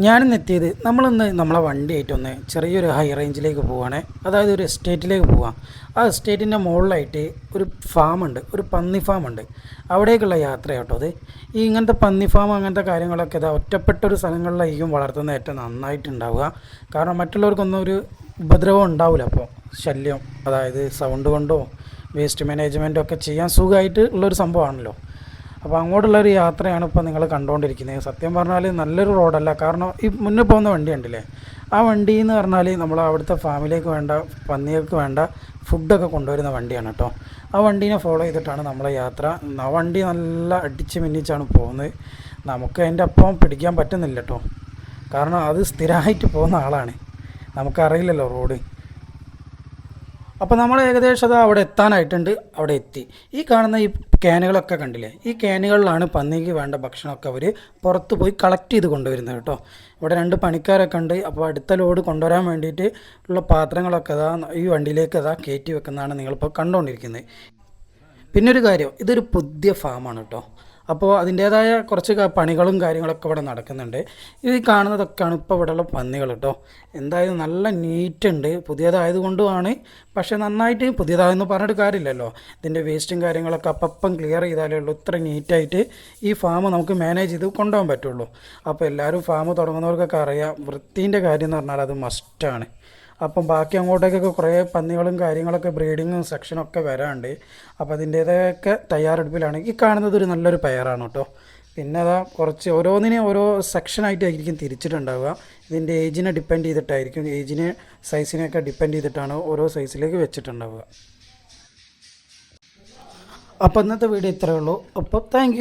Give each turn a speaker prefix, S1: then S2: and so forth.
S1: ഞാനിന്ന് എത്തിയത് നമ്മളിന്ന് നമ്മളെ വണ്ടിയായിട്ട് ഒന്ന് ചെറിയൊരു ഹൈ റേഞ്ചിലേക്ക് പോവുകയാണ് അതായത് ഒരു എസ്റ്റേറ്റിലേക്ക് പോവാം. ആ എസ്റ്റേറ്റിന്റെ മുകളിലായിട്ട് ഒരു ഫാമുണ്ട് ഒരു പന്നി ഫാമുണ്ട് അവിടേക്കുള്ള യാത്രയാട്ടോ അത്. ഈ ഇങ്ങനത്തെ പന്നി ഫാം അങ്ങനത്തെ കാര്യങ്ങളൊക്കെ ഇതാ ഒറ്റപ്പെട്ട ഒരു സ്ഥലങ്ങളിലായിരിക്കും വളർത്തുന്നത് ഏറ്റവും നന്നായിട്ടുണ്ടാവുക. കാരണം മറ്റുള്ളവർക്കൊന്നും ഒരു ഉപദ്രവം ഉണ്ടാവില്ല അപ്പോൾ. ശല്യം അതായത് സൗണ്ട് കൊണ്ടോ വേസ്റ്റ് മാനേജ്മെന്റോ ഒക്കെ ചെയ്യാൻ സുഖമായിട്ട് ഉള്ളൊരു സംഭവമാണല്ലോ. അപ്പോൾ അങ്ങോട്ടുള്ളൊരു യാത്രയാണ് ഇപ്പോൾ നിങ്ങൾ കണ്ടുകൊണ്ടിരിക്കുന്നത് സത്യം പറഞ്ഞാൽ നല്ലൊരു റോഡല്ല. കാരണം ഈ മുന്നേ പോകുന്ന വണ്ടി ഉണ്ടല്ലേ ആ വണ്ടി എന്ന് പറഞ്ഞാൽ നമ്മൾ അവിടുത്തെ ഫാമിലിക്ക് വേണ്ട പന്നികൾക്ക് വേണ്ട ഫുഡൊക്കെ കൊണ്ടുവരുന്ന വണ്ടിയാണ് കേട്ടോ. ആ വണ്ടീനെ ഫോളോ ചെയ്തിട്ടാണ് നമ്മളെ യാത്ര. ആ വണ്ടി നല്ല അടിച്ച് മിന്നിച്ചാണ് പോകുന്നത്. നമുക്ക് അതിന്റെ അപ്പം പിടിക്കാൻ പറ്റുന്നില്ല കേട്ടോ. കാരണം അത് സ്ഥിരമായിട്ട് പോകുന്ന ആളാണ്. നമുക്കറിയില്ലല്ലോ റോഡ്. അപ്പോൾ നമ്മൾ ഏകദേശം അത് അവിടെ എത്താനായിട്ടുണ്ട്. അവിടെ എത്തി. ഈ കാണുന്ന ഈ ക്യാനുകളൊക്കെ കണ്ടില്ലേ? ഈ ക്യാനുകളിലാണ് പന്നിക്ക് വേണ്ട ഭക്ഷണമൊക്കെ അവർ പുറത്ത് പോയി കളക്ട് ചെയ്ത് കൊണ്ടുവരുന്നത് കേട്ടോ. ഇവിടെ രണ്ട് പണിക്കാരൊക്കെ ഉണ്ട്. അപ്പോൾ അടുത്ത ലോഡ് കൊണ്ടുവരാൻ വേണ്ടിയിട്ട് ഉള്ള പാത്രങ്ങളൊക്കെ അതാ ഈ വണ്ടിയിലേക്ക് അതാ കയറ്റി വെക്കുന്നതാണ് നിങ്ങളിപ്പോൾ കണ്ടുകൊണ്ടിരിക്കുന്നത് പിന്നെ ഒരു കാര്യം ഇതൊരു പുതിയ ഫാമാണ് കേട്ടോ. അപ്പോൾ അതിന്റേതായ കുറച്ച് പണികളും കാര്യങ്ങളൊക്കെ ഇവിടെ നടക്കുന്നുണ്ട്. ഇത് കാണുന്നതൊക്കെയാണ് ഇപ്പോൾ ഇവിടെയുള്ള പന്നികൾ കേട്ടോ. എന്തായാലും നല്ല നീറ്റ് ഉണ്ട് പുതിയതായതുകൊണ്ടുമാണ്. പക്ഷേ നന്നായിട്ട് പുതിയതായെന്ന് പറഞ്ഞിട്ട് കാര്യമില്ലല്ലോ. ഇതിന്റെ വേസ്റ്റും കാര്യങ്ങളൊക്കെ അപ്പം ക്ലിയർ ചെയ്താലേ ഉള്ളൂ. ഇത്ര നീറ്റായിട്ട് ഈ ഫാം നമുക്ക് മാനേജ് ചെയ്ത് കൊണ്ടുപോകാൻ പറ്റുള്ളൂ. അപ്പോൾ എല്ലാവരും ഫാം തുടങ്ങുന്നവർക്കൊക്കെ അറിയാം. വൃത്തിന്റെ കാര്യം എന്ന് പറഞ്ഞാൽ അത് മസ്റ്റാണ്. അപ്പം ബാക്കി അങ്ങോട്ടേക്കൊക്കെ കുറേ പന്നികളും കാര്യങ്ങളൊക്കെ ബ്രീഡിങ്ങും സെക്ഷനൊക്കെ വരാണ്ട് അപ്പോൾ അതിന്റേതൊക്കെ തയ്യാറെടുപ്പിലാണ് ഈ കാണുന്നത് ഒരു നല്ലൊരു പയറാണ് കേട്ടോ. പിന്നെ അതാ കുറച്ച് ഓരോന്നിനെ ഓരോ സെക്ഷനായിട്ടായിരിക്കും തിരിച്ചിട്ടുണ്ടാവുക. ഇതിന്റെ ഏജിനെ ഡിപ്പെൻഡ് ചെയ്തിട്ടായിരിക്കും ഏജിനെ സൈസിനെയൊക്കെ ഡിപ്പെൻഡ് ചെയ്തിട്ടാണ് ഓരോ സൈസിലേക്ക് വെച്ചിട്ടുണ്ടാവുക. അപ്പോൾ ഇന്നത്തെ വീഡിയോ ഇത്രയേ ഉള്ളൂ. അപ്പോൾ താങ്ക്